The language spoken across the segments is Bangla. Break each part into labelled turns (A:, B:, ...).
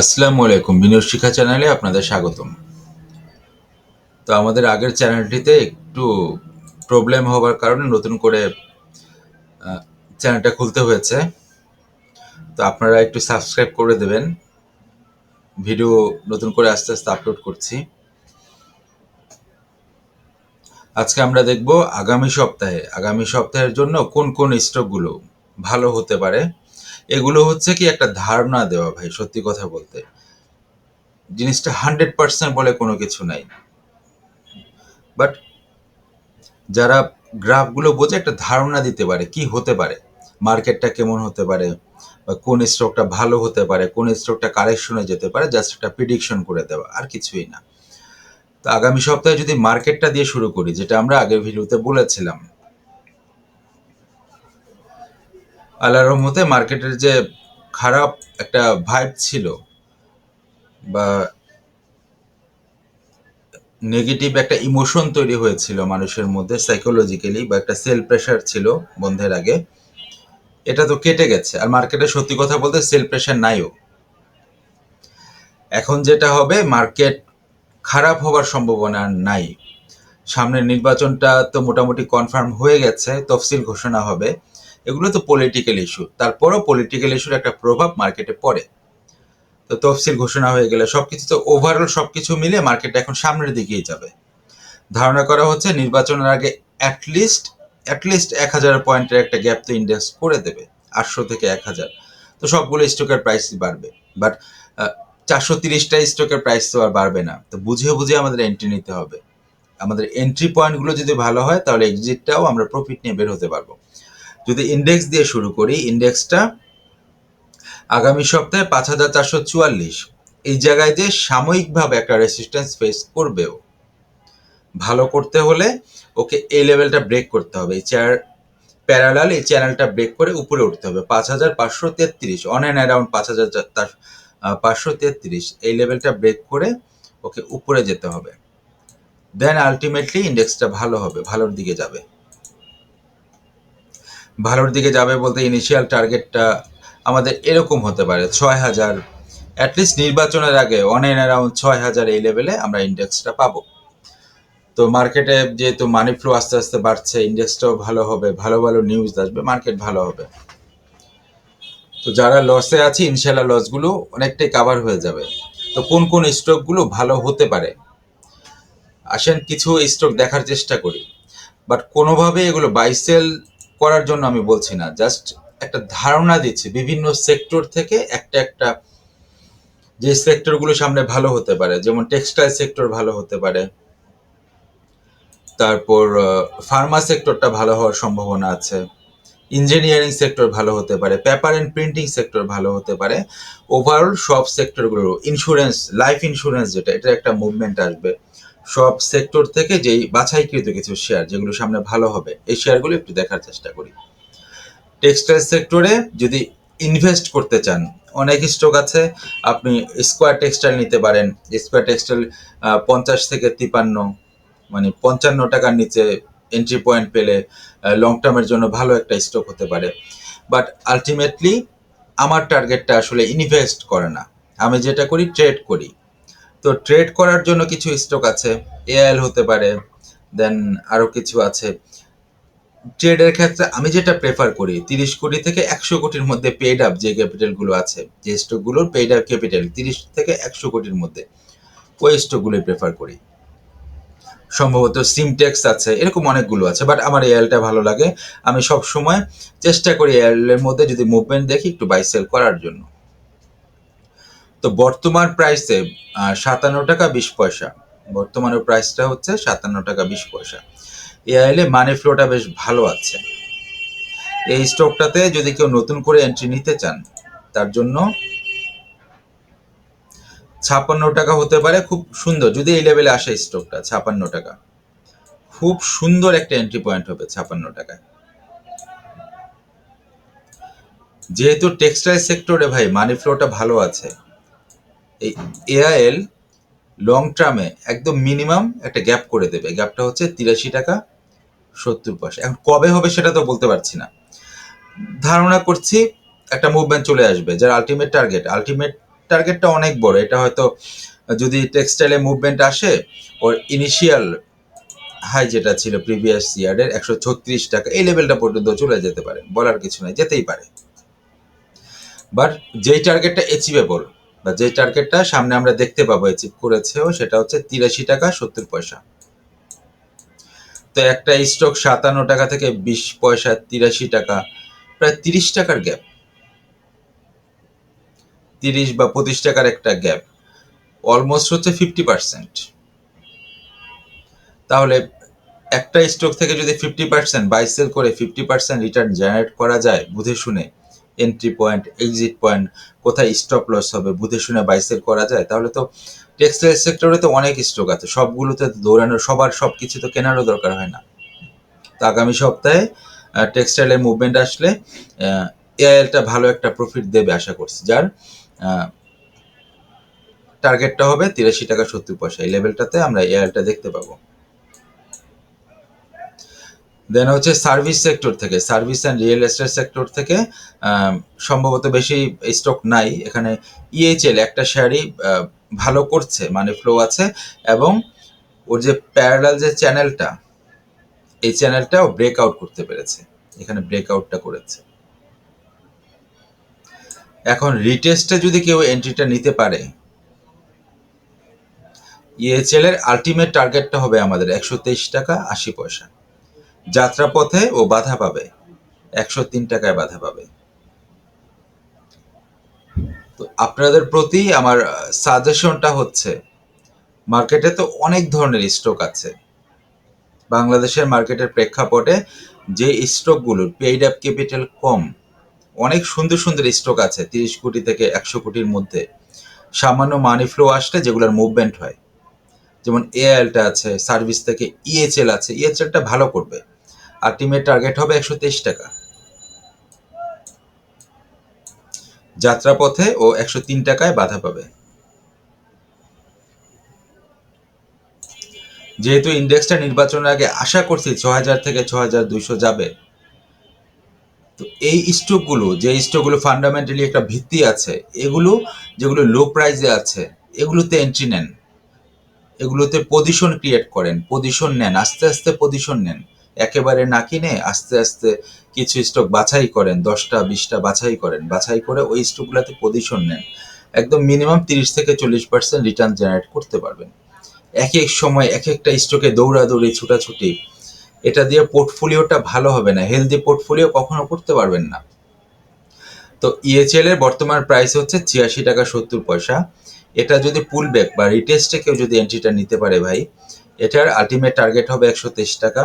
A: আসসালামু আলাইকুম বিনোদ শিক্ষা চ্যানেলে আপনাদের স্বাগতম। তো আমাদের আগের চ্যানেলটিতে একটু প্রবলেম হওয়ার কারণে নতুন করে চ্যানেলটা খুলতে হয়েছে। তো আপনারা একটু সাবস্ক্রাইব করে দেবেন। ভিডিও নতুন করে আস্তে আস্তে আপলোড করছি। আজকে আমরা দেখব আগামী সপ্তাহে, আগামী সপ্তাহের জন্য কোন কোন স্টকগুলো ভালো হতে পারে। এগুলো হচ্ছে কি একটা ধারণা দেওয়া ভাই, সত্যি কথা বলতে। জিনিসটা হান্ড্রেড পার্সেন্ট বলে কোনো কিছু নাই। বাট যারা গ্রাফগুলো বোঝে, একটা ধারণা দিতে পারে কি হতে পারে। মার্কেটটা কেমন হতে পারে, বা কোন স্টকটা ভালো হতে পারে, কোন স্টকটা কারেকশনে যেতে পারে, জাস্ট একটা প্রিডিকশন করে দেওয়া, আর কিছুই না। তো আগামী সপ্তাহে যদি মার্কেটটা দিয়ে শুরু করি, যেটা আমরা আগের ভিডিওতে বলেছিলাম আল্লাহর রহমতে মার্কেটের যে খারাপ একটা ভাইব ছিল বা নেগেটিভ একটা ইমোশন তৈরি হয়েছিল মানুষের মধ্যে সাইকোলজিক্যালি বা একটা সেল প্রেশার ছিল বন্ধের আগে, এটা তো কেটে গেছে। আর মার্কেটে সত্যি কথা বলতে সেল প্রেশার নাইও। এখন যেটা হবে মার্কেট খারাপ হওয়ার সম্ভাবনা নাই। সামনের নির্বাচনটা তো মোটামুটি কনফার্ম হয়ে গেছে, তফসিল ঘোষণা হবে। এগুলো তো পলিটিক্যাল ইস্যু তারপরও পলিটিক্যাল ইস্যুর একটা প্রভাব মার্কেটে পড়ে। তো তফসিল ঘোষণা হয়ে গেলে সবকিছু তো ওভারঅল সবকিছু মিলে মার্কেট এখন সামনের দিকেই যাবে। ধারণা করা হচ্ছে নির্বাচনের আগে অ্যাটলিস্ট অ্যাটলিস্ট এক হাজার পয়েন্টের একটা গ্যাপ তো ইন্ডেক্স করে দেবে, আটশো থেকে এক হাজার। তো সবগুলো স্টকের প্রাইস বাড়বে। বাট চারশো তিরিশটা স্টকের প্রাইস তো আর বাড়বে না। তো বুঝে বুঝে আমাদের এন্ট্রি নিতে হবে। আমাদের এন্ট্রি পয়েন্টগুলো যদি ভালো হয়, তাহলে এক্সিটটাও আমরা প্রফিট নিয়ে বের হতে পারব। যদি ইন্ডেক্স দিয়ে শুরু করি ইন্ডেক্সটা আগামী সপ্তাহে পাঁচ হাজার চারশো চুয়াল্লিশ। এই জায়গায় যে সাময়িকভাবে একটা রেসিস্ট্যান্স ফেস করবেও, ভালো করতে হলে ওকে এই লেভেলটা ব্রেক করতে হবে। এই চেয়ার প্যারালাল এই চ্যানেলটা ব্রেক করে উপরে উঠতে হবে। পাঁচ হাজার পাঁচশো তেত্রিশ অন অ্যান্ড অ্যারাউন্ড পাঁচ হাজার পাঁচশো তেত্রিশ, এই লেভেলটা ব্রেক করে ওকে উপরে যেতে হবে। দেন আলটিমেটলি ইন্ডেক্সটা ভালো হবে, ভালোর দিকে যাবে। ভালোর দিকে যাবে বলতে ইনিশিয়াল টার্গেটটা আমাদের এরকম হতে পারে, ছয় হাজার অ্যাটলিস্ট নির্বাচনের আগে অন অ্যান্ড অ্যারাউন্ড ছয় হাজার এই লেভেলে আমরা ইন্ডেক্সটা পাবো। তো মার্কেটে যেহেতু মানি ফ্লো আস্তে আস্তে বাড়ছে ইন্ডেক্সটাও ভালো হবে, ভালো ভালো নিউজ আসবে মার্কেট ভালো হবে। তো যারা লসে আছে ইনশাল্লাহ লসগুলো অনেকটাই কাভার হয়ে যাবে। তো কোন কোন স্টকগুলো ভালো হতে পারে? আসেন কিছু স্টক দেখার চেষ্টা করি। বাট কোনোভাবে এগুলো বাইসেল করার জন্য আমি বলছি না জাস্ট একটা ধারণা দিচ্ছি, বিভিন্ন সেক্টর থেকে একটা একটা যে সেক্টরগুলো সামনে ভালো হতে পারে, যেমন টেক্সটাইল সেক্টর ভালো হতে পারে, তারপর ফার্মা সেক্টরটা ভালো হওয়ার সম্ভাবনা আছে ইঞ্জিনিয়ারিং সেক্টর ভালো হতে পারে পেপার অ্যান্ড প্রিন্টিং সেক্টর ভালো হতে পারে ওভারঅল সব সেক্টরগুলো ইন্স্যুরেন্স লাইফ ইন্স্যুরেন্স যেটা, এটা একটা মুভমেন্ট আসবে। সব সেক্টর থেকে যেই বাছাইকৃত কিছু শেয়ার যেগুলো সামনে ভালো হবে, এই শেয়ারগুলো একটু দেখার চেষ্টা করি। টেক্সটাইল সেক্টরে যদি ইনভেস্ট করতে চান, অনেক স্টক আছে, আপনি স্কোয়ার টেক্সটাইল নিতে পারেন স্কোয়ার টেক্সটাইল পঞ্চাশ থেকে তিপান্ন মানে পঞ্চান্ন টাকার নিচে এন্ট্রি পয়েন্ট পেলে লং টার্মের জন্য ভালো একটা স্টক হতে পারে। বাট আলটিমেটলি আমার টার্গেটটা আসলে ইনভেস্ট করে না। আমি যেটা করি ট্রেড করি। তো ট্রেড করার জন্য কিছু স্টক আছে এআইএল হতে পারে দেন আরও কিছু আছে। ট্রেডের ক্ষেত্রে আমি যেটা প্রেফার করি, তিরিশ কোটি থেকে একশো কোটির মধ্যে পেড আপ যে ক্যাপিটালগুলো আছে, যে স্টকগুলোর পেড আপ ক্যাপিটাল তিরিশ থেকে একশো কোটির মধ্যে, ওই স্টকগুলোই প্রেফার করি। সম্ভবত সিমটেক্স আছে, এরকম অনেকগুলো আছে বাট আমার এয়ারটা ভালো লাগে। আমি সব সময় চেষ্টা করি এয়ারলের মধ্যে যদি মুভমেন্ট দেখি, একটু বাই সেল করার জন্য। তো বর্তমান প্রাইসে সাতান্ন টাকা বিশ পয়সা। বর্তমানের প্রাইসটা হচ্ছে সাতান্ন টাকা বিশ পয়সা। এআইএলে মানি ফ্লোটা বেশ ভালো আছে। এই স্টকটাতে যদি কেউ নতুন করে এন্ট্রি নিতে চান, তার জন্য ছাপান্ন টাকা হতে পারে, খুব সুন্দর। যদি এই লেভেলে আসে স্টকটা ছাপান্ন টাকা। খুব সুন্দর একটা এন্ট্রি পয়েন্ট হবে ছাপান্ন টাকায়। যেহেতু টেক্সটাইল সেক্টরে ভাই মানি ফ্লোটা ভালো আছে। এই এআইএল লং টার্মে একদম মিনিমাম একটা গ্যাপ করে দেবে। গ্যাপটা হচ্ছে তিরাশি টাকা, সত্তর পয়সা। এখন কবে হবে সেটা তো বলতে পারছি না। ধারণা করছি একটা মুভমেন্ট চলে আসবে, যার আলটিমেট টার্গেট আলটিমেট টার্গেটটা অনেক বড়। এটা হয়তো যদি টেক্সটাইলে মুভমেন্ট আসে, ওর ইনিশিয়াল হাই যেটা ছিল প্রিভিয়াস ইয়ারের একশো ছত্রিশ টাকা, এই লেভেলটা পর্যন্ত চলে যেতে পারে। বলার কিছু নাই, যেতেই পারে। বাট যেই টার্গেটটা অ্যাচিভেবল বা যে টার্গেটটা সামনে আমরা দেখতে পাবো অ্যাচিভ করেছেও, সেটা হচ্ছে তিরাশি টাকা সত্তর পয়সা। তো একটা স্টক সাতান্ন টাকা থেকে বিশ পয়সা তিরাশি টাকা, প্রায় তিরিশ টাকার গ্যাপ তিরিশ বা পঁচিশ টাকার একটা গ্যাপ অলমোস্ট হচ্ছে ফিফটি পার্সেন্ট তাহলে একটা স্টক থেকে যদি ফিফটি পার্সেন্ট বাই সেল করে ফিফটি পার্সেন্ট রিটার্ন জেনারেট করা যায়, বুঝে শুনে এন্ট্রি পয়েন্ট এক্সিট পয়েন্ট কোথায় স্টপ লস হবে, বুঝে শুনে বাইসেল করা যায়, তাহলে তো টেক্সটাইল সেক্টরে তো অনেক স্টক আছে, সবগুলোতে দৌড়ানোর সবার সব কিছু তো কেনারও দরকার হয় না। তো আগামী সপ্তাহে টেক্সটাইলের মুভমেন্ট আসলে এআইএলটা ভালো একটা প্রফিট দেবে আশা করছি, যার টার্গেটটা হবে তিরাশি টাকা সত্তর পয়সা, এই লেভেলটাতে আমরা এআইএলটা দেখতে পাবো। দেন হচ্ছে সার্ভিস সেক্টর থেকে service and real estate sector থেকে সম্ভবত বেশি স্টক নাই। এখানে ইএইচএল একটা শেয়ারই ভালো করছে মানে ফ্লো আছে। এবং ওর যে প্যারালাল যে চ্যানেলটা এই চ্যানেলটাও ব্রেক আউট করতে পেরেছে। এখানে ব্রেক আউটটা করেছে। এখন রিটেস্টে যদি কেউ এন্ট্রিটা নিতে পারে ইএচএল এর আলটিমেট টার্গেটটা হবে আমাদের একশো তেইশ টাকা আশি পয়সা। যাত্রাপথে ও বাধা পাবে। একশো তিন টাকায় বাধা পাবে। তো আপনাদের প্রতি আমার সাজেশনটা হচ্ছে মার্কেটে তো অনেক ধরনের স্টক আছে। বাংলাদেশের মার্কেটের প্রেক্ষাপটে যে স্টকগুলোর পেইড আপ ক্যাপিটাল কম, অনেক সুন্দর সুন্দর স্টক আছে, তিরিশ কোটি থেকে একশো কোটির মধ্যে। সামান্য মানি ফ্লো আসলে যেগুলোর মুভমেন্ট হয়। যেমন এআইএলটা আছে সার্ভিস থেকে ইএচএল আছে ইএচএলটা ভালো করবে। আলটিমেট টার্গেট হবে একশো তেইশ টাকা। যাত্রাপথে ও একশো তিন টাকায় বাধা পাবে। যেহেতু ইন্ডেক্সটা নির্বাচনের আগে আশা করছি ছ হাজার থেকে ছ হাজার দুইশো যাবে, তো এই স্টকগুলো যে স্টকগুলো ফান্ডামেন্টালি একটা ভিত্তি আছে, এগুলো যেগুলো লো প্রাইসে আছে, এগুলোতে এন্ট্রি নেন। এগুলোতে পজিশন ক্রিয়েট করেন পজিশন নেন, আস্তে আস্তে পজিশন নেন। একেবারে না কিনে আস্তে আস্তে কিছু স্টক বাছাই করেন, দশটা, বিশটা বাছাই করেন। বাছাই করে ওই স্টকগুলোতে পজিশন নেন। একদম মিনিমাম তিরিশ থেকে চল্লিশ পার্সেন্ট রিটার্ন জেনারেট করতে পারবেন। এক এক সময় এক একটা স্টকে দৌড়াদৌড়ি, ছুটাছুটি, এটা দিয়ে পোর্টফোলিওটা ভালো হবে না। হেলদি পোর্টফোলিও কখনো করতে পারবেন না। তো ইএচএল এর বর্তমান প্রাইস হচ্ছে ছিয়াশি টাকা সত্তর পয়সা। এটা যদি পুল ব্যাক বা রিটেস্টে কেউ যদি এন্ট্রিটা নিতে পারে ভাই, এটার আলটিমেট টার্গেট হবে একশো তেইশ টাকা।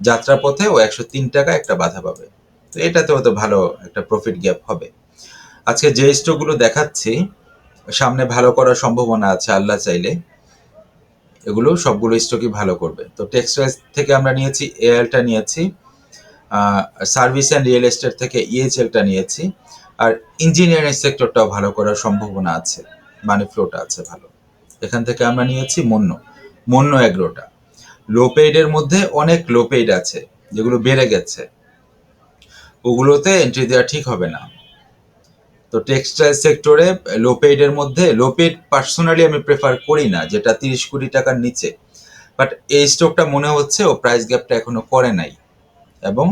A: যাত্রাপথে ও একশো তিন টাকা একটা বাধা পাবে। তো এটাতেও তো ভালো একটা প্রফিট গ্যাপ হবে। আজকে যে স্টকগুলো দেখাচ্ছি, সামনে ভালো করার সম্ভাবনা আছে আল্লাহ চাইলে। এগুলো সবগুলো স্টকই ভালো করবে। তো টেক্সটাইল থেকে আমরা নিয়েছি এয়ারটা নিয়েছি সার্ভিস অ্যান্ড রিয়েল এস্টেট থেকে ইএচএলটা নিয়েছি, আর ইঞ্জিনিয়ারিং সেক্টরটাও ভালো করার সম্ভাবনা আছে। মানি ফ্লোটা আছে ভালো। এখান থেকে আমরা নিয়েছি মন্য। মন্য এগ্রোটা লো পেইডের মধ্যে অনেক লো পেইড আছে, যেগুলো বেড়ে গেছে। ওগুলোতে এন্ট্রি দেওয়া ঠিক হবে না। তো টেক্সটাইল সেক্টরে লো পেইডের মধ্যে লো পেইড পার্সোনালি আমি প্রেফার করি না, যেটা তিরিশ কোটি টাকার নিচে। বাট এই স্টকটা মনে হচ্ছে ও প্রাইস গ্যাপটা এখনও করে নাই। এবং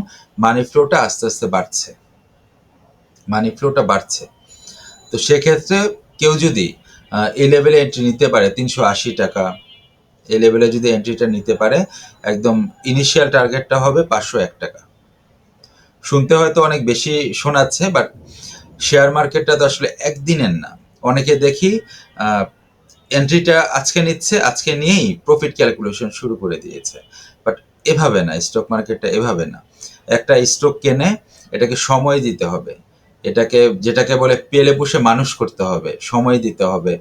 A: মানি ফ্লোটা আস্তে আস্তে বাড়ছে। মানি ফ্লোটা বাড়ছে। তো সেক্ষেত্রে কেউ যদি এই লেভেলে এন্ট্রি নিতে পারে, তিনশো আশি টাকা এই লেভেলে যদি এন্ট্রিটা নিতে পারে, একদম ইনিশিয়াল টার্গেটটা হবে পাঁচশো এক টাকা। শুনতে হয়তো অনেক বেশি শোনাচ্ছে বাট শেয়ার মার্কেটটা তো আসলে একদিনের না। অনেকে দেখি এন্ট্রিটা আজকে নিচ্ছে, আজকে নিয়েই প্রফিট ক্যালকুলেশন শুরু করে দিয়েছে। বাট এভাবে না স্টক মার্কেটটা এভাবে না। একটা স্টক কেনে, এটাকে সময় দিতে হবে। এটাকে, যেটাকে বলে পেলে পুষে মানুষ করতে হবে, সময় দিতে হবে।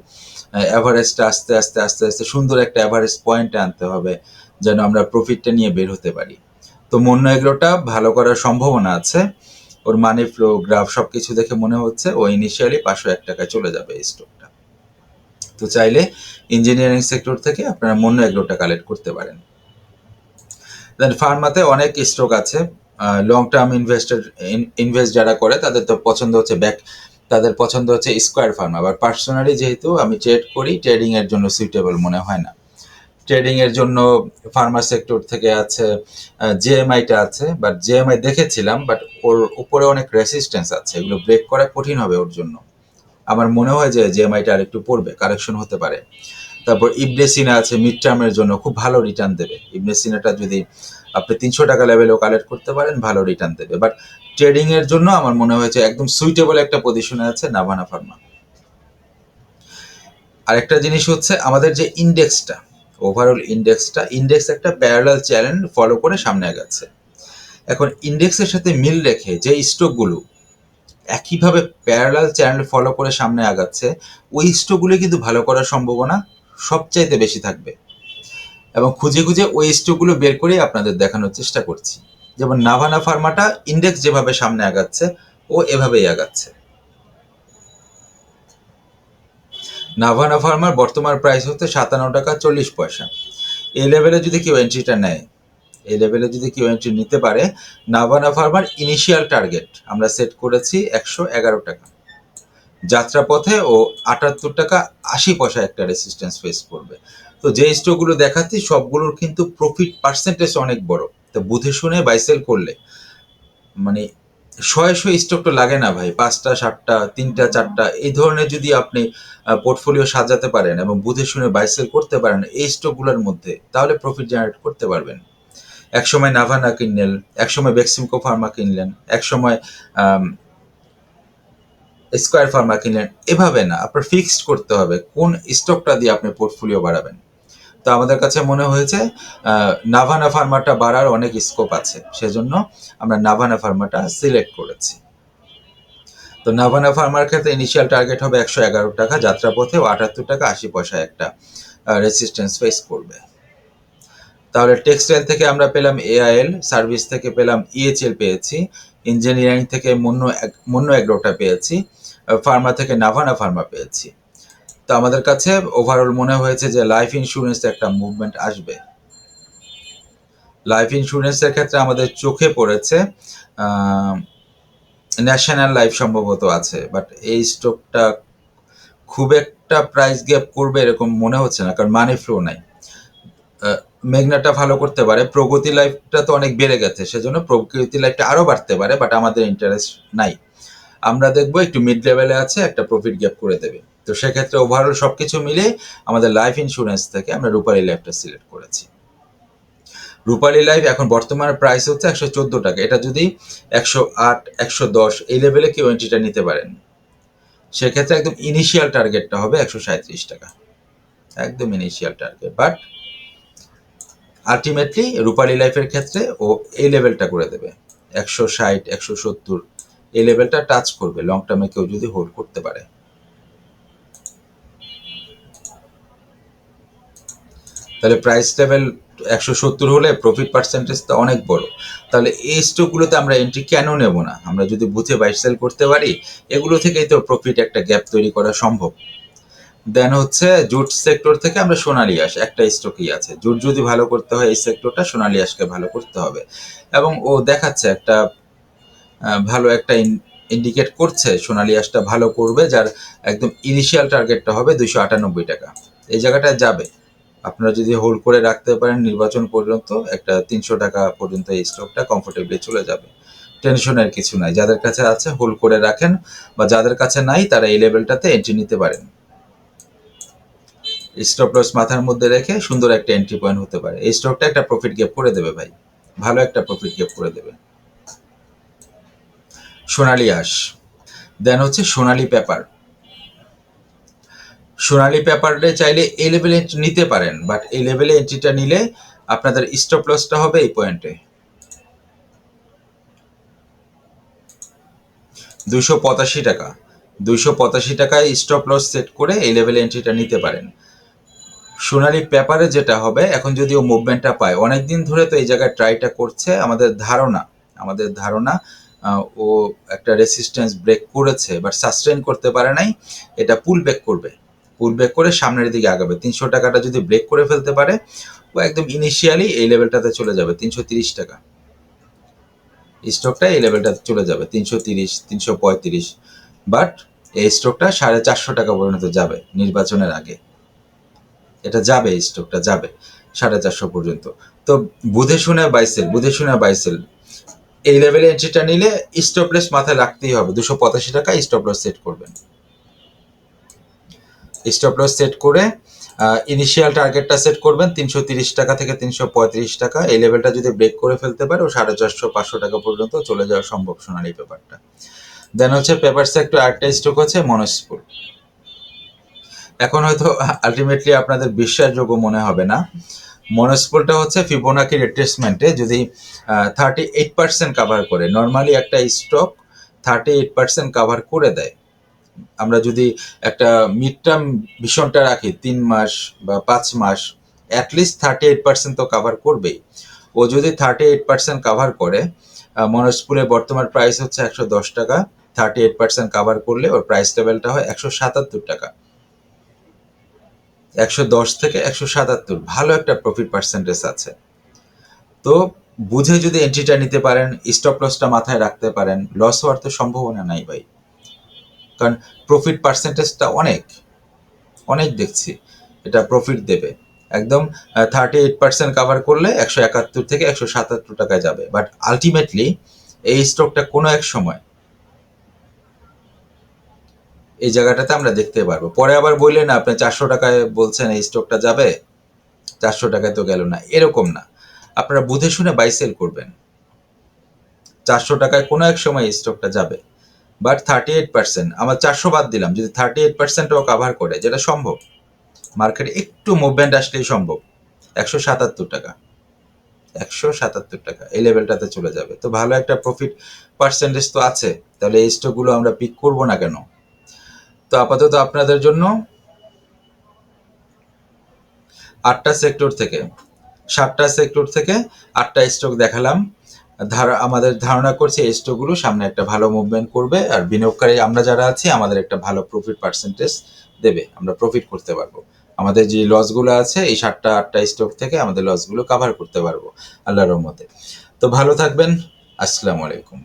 A: অ্যাভারেজটা আস্তে আস্তে আস্তে আস্তে সুন্দর একটা অ্যাভারেজ পয়েন্টে আনতে হবে যেন আমরা প্রফিটটা নিয়ে বের হতে পারি। তো মন্য এগুলোটা ভালো করার সম্ভাবনা আছে। ওর মানি ফ্লো গ্রাফ সব কিছু দেখে মনে হচ্ছে ও ইনিশিয়ালি পাঁচশো এক টাকায় চলে যাবে এই স্টকটা তো চাইলে ইঞ্জিনিয়ারিং সেক্টর থেকে আপনারা মন্য এগুলোটা কালেক্ট করতে পারেন। দেন ফার্মাতে অনেক স্টক আছে। লং টার্ম ইনভেস্টার ইনভেস্ট যারা করে তাদের তো পছন্দ হচ্ছে ব্যাক তাদের পছন্দ হচ্ছে স্কোয়ার ফার্ম আবার পার্সোনালি যেহেতু আমি ট্রেড করি ট্রেডিং এর জন্য সুইটেবল মনে হয় না। ট্রেডিং এর জন্য ফার্মার সেক্টর থেকে আছে জিএমআইটা আছে বাট জিএমআই দেখেছিলাম বাট ওর উপরে অনেক রেসিস্টেন্স আছে, এগুলো ব্রেক করা কঠিন হবে ওর জন্য। আমার মনে হয় যে জিএমআইটা আর একটু পড়বে কারেকশন হতে পারে। তারপর ইবনেসিনা আছে মিড টার্মের জন্য, খুব ভালো রিটার্ন দেবে। ইবনেসিনাটা যদি আপনি তিনশো টাকা লেভেলেও কালেক্ট করতে পারেন, ভালো রিটার্ন দেবে। বাট ট্রেডিং এর জন্য আমার মনে হয়েছে একদম সুইটেবল একটা পজিশনে আছে নাভানা ফার্মা আরেকটা জিনিস হচ্ছে আমাদের যে ইন্ডেক্সটা ওভারঅল ইন্ডেক্সটা ইন্ডেক্স একটা প্যারালাল চ্যানেল ফলো করে সামনে আগাচ্ছে এখন ইন্ডেক্সের সাথে মিল রেখে যে স্টকগুলো একইভাবে প্যারালাল চ্যানেল ফলো করে সামনে আগাচ্ছে, ওই স্টকগুলো কিন্তু ভালো করার সম্ভাবনা সবচাইতে বেশি থাকবে। এবং খুঁজে খুঁজে ওই স্টকগুলো বের করে আপনাদের দেখানোর চেষ্টা করছি। যেমন নাভানা ফার্মাটা ইন্ডেক্স যেভাবে সামনে আগাচ্ছে, ও এভাবেই আগাচ্ছে। নাভানা ফার্মার বর্তমান প্রাইস হচ্ছে সাতান্ন টাকা চল্লিশ পয়সা। এই লেভেলে যদি কেউ এন্ট্রিটা নেয় এই লেভেলে যদি কেউ এন্ট্রি নিতে পারে নাভানা ফার্মার ইনিশিয়াল টার্গেট আমরা সেট করেছি একশো এগারো টাকা। যাত্রাপথে ও আটাত্তর টাকা আশি পয়সা একটা রেসিস্ট্যান্স ফেস করবে। তো যে স্টকগুলো দেখাচ্ছি, সবগুলোর কিন্তু প্রফিট পার্সেন্টেজ অনেক বড়। তো বুঝে শুনে বাইসেল করলে মানে শয়ে শয়ে স্টক তো লাগে না ভাই। পাঁচটা, সাতটা, তিনটা, চারটা, এই ধরনের যদি আপনি পোর্টফোলিও সাজাতে পারেন এবং বুঝে শুনে বাইসেল করতে পারেন এই স্টকগুলোর মধ্যে, তাহলে প্রফিট জেনারেট করতে পারবেন। একসময় নাভানা কিনলেন, একসময় বেক্সিমকো ফার্মা কিনলেন, একসময় স্কোয়ার ফার্মা কিনলেন। এভাবে না, আপনার ফিক্সড করতে হবে কোন স্টকটা দিয়ে আপনি পোর্টফোলিও বাড়াবেন। তো আমাদের কাছে মনে হয়েছে নাভানা ফার্মাটা বাড়ার অনেক স্কোপ আছে। সেজন্য আমরা নাভানা ফার্মাটা সিলেক্ট করেছি। তো নাভানা ফার্মার ক্ষেত্রে ইনিশিয়াল টার্গেট হবে একশো এগারো টাকা যাত্রাপথে ও আটাত্তর টাকা, আশি পয়সা একটা রেসিস্ট্যান্স ফেস করবে। তাহলে টেক্সটাইল থেকে আমরা পেলাম এআইএল সার্ভিস থেকে পেলাম ইএচএল পেয়েছি ইঞ্জিনিয়ারিং থেকে মন্য মন্য এগ্রোটা পেয়েছি ফার্মা থেকে নাভানা ফার্মা পেয়েছি। তো আমাদের কাছে ওভারঅল মনে হয়েছে যে লাইফ ইন্স্যুরেন্স একটা মুভমেন্ট আসবে। লাইফ ইন্স্যুরেন্সের ক্ষেত্রে আমাদের চোখে পড়েছে ন্যাশনাল লাইফ সম্ভবত আছে বাট এই স্টকটা খুব একটা প্রাইস গ্যাপ করবে এরকম মনে হচ্ছে না, কারণ মানি ফ্লো নাই। মেঘনাটা ভালো করতে পারে। প্রগতি লাইফটা তো অনেক বেড়ে গেছে, সেজন্য প্রগতি লাইফটা আরও বাড়তে পারে বাট আমাদের ইন্টারেস্ট নাই। আমরা দেখব একটু মিড লেভেলে আছে, একটা প্রফিট গ্যাপ করে দেবে। তো সেক্ষেত্রে ওভারঅল সব কিছু মিলে আমাদের লাইফ ইন্স্যুরেন্স থেকে আমরা রূপালী লাইফটা সিলেক্ট করেছি। রূপালী লাইফ এখন বর্তমান প্রাইস হচ্ছে একশো চোদ্দ টাকা। এটা যদি একশো আট, একশো দশ এই লেভেলে কেউ এন্ট্রিটা নিতে পারেন, সেক্ষেত্রে একদম ইনিশিয়াল টার্গেটটা হবে একশো সাঁত্রিশ টাকা। একদম initial target but ultimately Rupali লাইফের ক্ষেত্রে ও এই লেভেলটা করে দেবে। একশো ষাট, একশো সত্তর এই লেভেলটা টাচ করবে লং টার্মে কেউ যদি হোল্ড করতে পারে। তাহলে প্রাইস লেভেল একশো সত্তর হলে প্রফিট পার্সেন্টেজটা অনেক বড়। তাহলে এই স্টকগুলোতে আমরা এন্ট্রি কেন নেব না? আমরা যদি বুঝে বাই সেল করতে পারি, এগুলো থেকেই তো প্রফিট একটা গ্যাপ তৈরি করা সম্ভব। দেন হচ্ছে জুট সেক্টর থেকে আমরা সোনালি আস একটা স্টকই আছে। জুট যদি ভালো করতে হয়, এই সেক্টরটা সোনালি আশকে ভালো করতে হবে। এবং ও দেখাচ্ছে একটা ভালো একটা ইন্ডিকেট করছে সোনালি আশটা ভালো করবে, যার একদম ইনিশিয়াল টার্গেটটা হবে দুইশো আটানব্বই টাকা। এই জায়গাটায় যাবে। আপনারা যদি হোল্ড করে রাখতে পারেন নির্বাচন পর্যন্ত, একটা তিনশো টাকা পর্যন্ত এই স্টকটা কমফোর্টেবলি চলে যাবে। টেনশনের কিছু নাই। যাদের কাছে আছে হোল্ড করে রাখেন, বা যাদের কাছে নাই, তারা এই লেভেলটাতে এন্ট্রি নিতে পারেন। স্টপ লস মাথার মধ্যে রেখে সুন্দর একটা এন্ট্রি পয়েন্ট হতে পারে। এই স্টকটা একটা প্রফিট গেপ করে দেবে ভাই। ভালো একটা প্রফিট গেপ করে দেবে। সোনালি আশ। দেন হচ্ছে সোনালি পেপার সোনালি পেপারে চাইলে এই লেভেলে নিতে পারেন বাট এই লেভেলে এন্ট্রিটা নিলে আপনাদের স্টপ লসটা হবে এই পয়েন্টে দুইশো পঁচাশি টাকা। দুইশো পঁচাশি টাকায় স্টপ লস সেট করে এই লেভেলে এন্ট্রিটা নিতে পারেন। সোনালি পেপারে যেটা হবে, এখন যদি ও মুভমেন্টটা পায়, অনেকদিন ধরে তো এই জায়গায় ট্রাইটা করছে, আমাদের ধারণা আমাদের ধারণা ও একটা রেসিস্ট্যান্স ব্রেক করেছে বাট সাস্টেন করতে পারে নাই, এটা পুল ব্যাক করবে। পুল ব্যাক করে সামনের দিকে আগাবে। তিনশো টাকাটা যদি ব্রেক করে ফেলতে পারে, ও একদম ইনিশিয়ালি এই লেভেলটাতে চলে যাবে, তিনশো তিরিশ টাকা। স্টকটা এই লেভেলটাতে চলে যাবে, তিনশো তিরিশ, তিনশো পঁয়ত্রিশ বাট এই স্টকটা সাড়ে চারশো টাকা পর্যন্ত যাবে নির্বাচনের আগে। এটা যাবে স্টকটা যাবে, সাড়ে চারশো পর্যন্ত। তো বুধে শুনে বাইসেল বুধে শুনে বাইসেল এই লেভেলে এন্ট্রিটা নিলে স্টপ লস মাথায় রাখতেই হবে। দুশো পঁচাশি টাকা স্টপ লস সেট করবেন। স্টপ লস সেট করে ইনিশিয়াল টার্গেটটা সেট করবেন, তিনশো তিরিশ টাকা থেকে তিনশো পঁয়ত্রিশ টাকা। এই লেভেলটা যদি ব্রেক করে ফেলতে পারে, ও সাড়ে চারশো পাঁচশো টাকা পর্যন্ত চলে যাওয়া সম্ভব সোনালী পেপারটা দেন হচ্ছে পেপার সেক্টর আরেকটা স্টক হচ্ছে মনস্পুর। এখন হয়তো আলটিমেটলি আপনাদের বিশ্বাসযোগ্য মনে হবে না। মনস্পুলটা হচ্ছে ফিবোনাকি রিট্রেসমেন্টে যদি থার্টি এইট পার্সেন্ট কাভার করে নর্মালি একটা stock thirty eight percent cover করে দেয়। আমরা যদি একটা মিড টার্ম ভীষণটা রাখি, তিন মাস বা পাঁচ মাস at least thirty eight percent তো কাভার করবেই। ও যদি থার্টি এইট পার্সেন্ট কাভার করে মনস্পুরের বর্তমান প্রাইস হচ্ছে একশো দশ টাকা থার্টি এইট পার্সেন্ট কাভার করলে ওর প্রাইস লেভেলটা হয় একশো সাতাত্তর টাকা। একশো দশ থেকে একশো সাতাত্তর, ভালো একটা প্রফিট পার্সেন্টেজ আছে। তো বুঝে যদি এন্ট্রিটা নিতে পারেন স্টপ লসটা মাথায় রাখতে পারেন লস হওয়ার তো সম্ভাবনা নাই ভাই। কারণ প্রফিট পার্সেন্টেজটা অনেক অনেক দেখছি, এটা প্রফিট দেবে। একদম থার্টি এইট পার্সেন্ট কাভার করলে একশো একাত্তর থেকে একশো সাতাত্তর টাকায় যাবে। বাট আলটিমেটলি এই স্টকটা কোনো এক সময় এই জায়গাটাতে আমরা দেখতে পারব। পরে আবার বললেন আপনি চারশো টাকায় বলছেন এই স্টকটা যাবে, চারশো টাকায় তো গেল না। এরকম না। আপনারা বুঝে শুনে বাই সেল করবেন। চারশো টাকায় কোনো এক সময় এই স্টকটা যাবে। বাট থার্টি এইট পার্সেন্ট আমার চারশো বাদ দিলাম, যদি থার্টি এইট পার্সেন্টও কাভার করে, যেটা সম্ভব। মার্কেটে একটু মুভমেন্ট আসলেই সম্ভব। একশো সাতাত্তর টাকা। একশো সাতাত্তর টাকা, এই লেভেলটাতে চলে যাবে। তো ভালো একটা প্রফিট পার্সেন্টেজ তো আছে। তাহলে এই স্টকগুলো আমরা পিক করব না কেন? তো আপাতত আপনাদের জন্য আটটা সেক্টর থেকে, সাতটা সেক্টর থেকে আটটা স্টক দেখালাম। ধারা, আমাদের ধারণা করছে এই স্টকগুলো সামনে একটা ভালো মুভমেন্ট করবে আর বিনিয়োগকারী আমরা যারা আছি, আমাদের একটা ভালো প্রফিট পার্সেন্টেজ দেবে। আমরা প্রফিট করতে পারব। আমাদের যে লসগুলো আছে, এই সাতটা, আটটা স্টক থেকে আমাদের লসগুলো কাভার করতে পারব, আল্লাহর মতে তো ভালো থাকবেন। আসসালামু আলাইকুম।